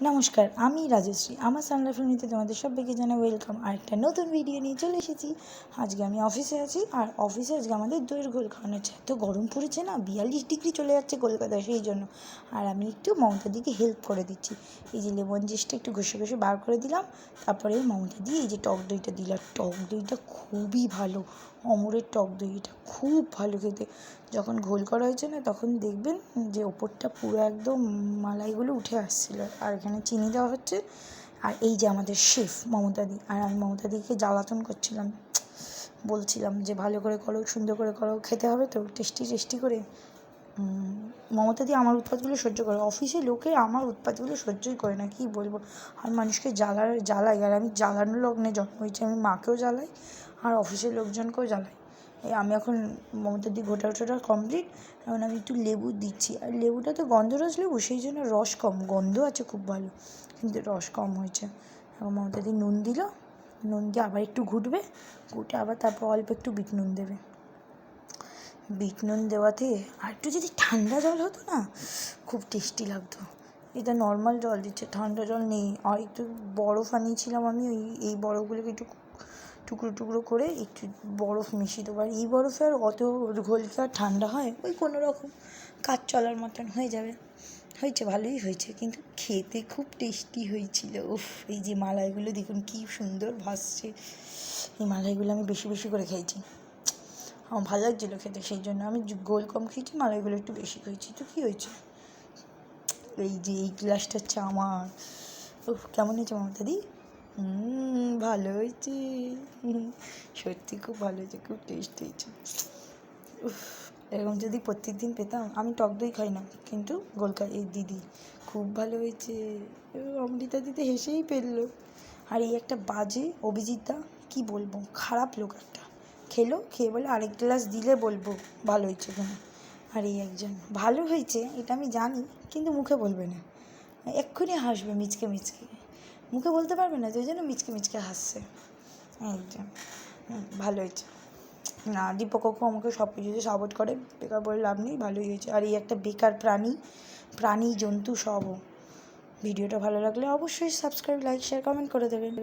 নমস্কার, আমি রাজশ্রী। আমার সানলাইফের তোমাদের সবাইকে জানাই ওয়েলকাম। আর একটা নতুন ভিডিও নিয়ে চলে এসেছি। আজকে আমি অফিসে আছি আর অফিসে আজকে আমাদের দইয়ের ঘোল খাওয়ানো হচ্ছে। এত গরম পড়েছে না? বিয়াল্লিশ ডিগ্রি চলে যাচ্ছে কলকাতায় সেই জন্য। আর আমি একটু মমতা দিকে হেল্প করে দিচ্ছি। এই যে লেমন জুসটা একটু ঘষে ঘষে বার করে দিলাম। তারপরে মমতা দিয়ে এই যে টক দইটা দিলাম। টক দইটা খুবই ভালো। অমরের টক দই, এটা খুব ভালো খেতে। যখন ঘোল করা হয়েছে না, তখন দেখবেন যে ওপরটা পুরো একদম মালাইগুলো উঠে আসছিল আর এখানে চিনি দেওয়া হচ্ছে। আর এই যে আমাদের শেফ মমতাদি, আর আমি মমতাদিকে জ্বালাতন করছিলাম। বলছিলাম যে, ভালো করে করো, সুন্দর করে করো, খেতে হবে তো, টেস্টি টেস্টি করে। মমতাদি আমার উৎপাতগুলো সহ্য করে অফিসে লোকে আমার উৎপাতগুলো সহ্যই করে না, কী বলব? আমি মানুষকে জ্বালার, জ্বালাই। আর আমি জ্বালানোর লগ্নে জন্ম হয়েছি, আমি মাকেও জ্বালাই, আর অফিসের লোকজনকেও জ্বালাই। আমি এখন মমতার দিয়ে ঘোটা ওঠাটা কমপ্লিট এখন আমি একটু লেবু দিচ্ছি। আর লেবুটা তো গন্ধরস লেবু, সেই জন্য রস কম। গন্ধ আছে খুব ভালো, কিন্তু রস কম হয়েছে। এখন মমতা দিয়ে নুন দিল। নুন দিয়ে আবার একটু ঘুটবে। ঘুটে আবার তারপর অল্প একটু বিট নুন দেবে। বিট নুন দেওয়াতে আর একটু যদি ঠান্ডা জল হতো না, খুব টেস্টি লাগতো। এটা নর্মাল জল দিচ্ছে, ঠান্ডা জল নেই। আর একটু বরফ আনিয়েছিলাম আমি, ওই এই বরফগুলোকে একটু টুকরো টুকরো করে একটু বরফ মিশিয়ে দেবো। আর এই বরফে আর অত ঘোলকে আর ঠান্ডা হয়, ওই কোনো রকম কাজ চলার মতন হয়ে যাবে। হয়েছে, ভালোই হয়েছে, কিন্তু খেতে খুব টেস্টি হয়েছিল। উফ, এই যে মালাইগুলো দেখুন কী সুন্দর ভাসছে। এই মালাইগুলো আমি বেশি বেশি করে খেয়েছি। আমার ভালো লাগছিল খেতে, সেই জন্য আমি গোল কম খেয়েছি, মালাইগুলো একটু বেশি খেয়েছি। তো কী হয়েছে? এই যে এই গ্লাসটা হচ্ছে আমার। উফ, কেমন হয়েছে মমতা দি ভালো হয়েছে। সত্যি খুব ভালো হয়েছে, খুব টেস্ট হয়েছে। এরকম যদি প্রত্যেক দিন পেতাম, আমি টক দই খাই না, কিন্তু গোলকা, এই দিদি, খুব ভালো হয়েছে। অমৃতা দিদি হেসেই ফেলল। আর এই একটা বাজে অভিজিৎদা, কী বলব, খারাপ লোক একটা। খেলো, খেয়ে বলে আরেক গ্লাস দিলে বলব, ভালো হয়েছে কেন? আর এই একজন, ভালো হয়েছে, এটা আমি জানি, কিন্তু মুখে বলবে না। এক্ষুনি হাসবে মিচকে মিচকে। মুখে বলতে পারবে না যে জন্য মিচকে মিচকে হাসছে। একদম ভালো হয়েছে। না, দীপক দীপকও আমাকে সব কিছুতে সাপোর্ট করে, বেকার বলে লাভ নেই, ভালোই হয়েছে। আর এই একটা বেকার প্রাণী প্রাণী জন্তু সবও ভিডিওটা ভালো লাগলে অবশ্যই সাবস্ক্রাইব লাইক শেয়ার কমেন্ট করে দেবেন।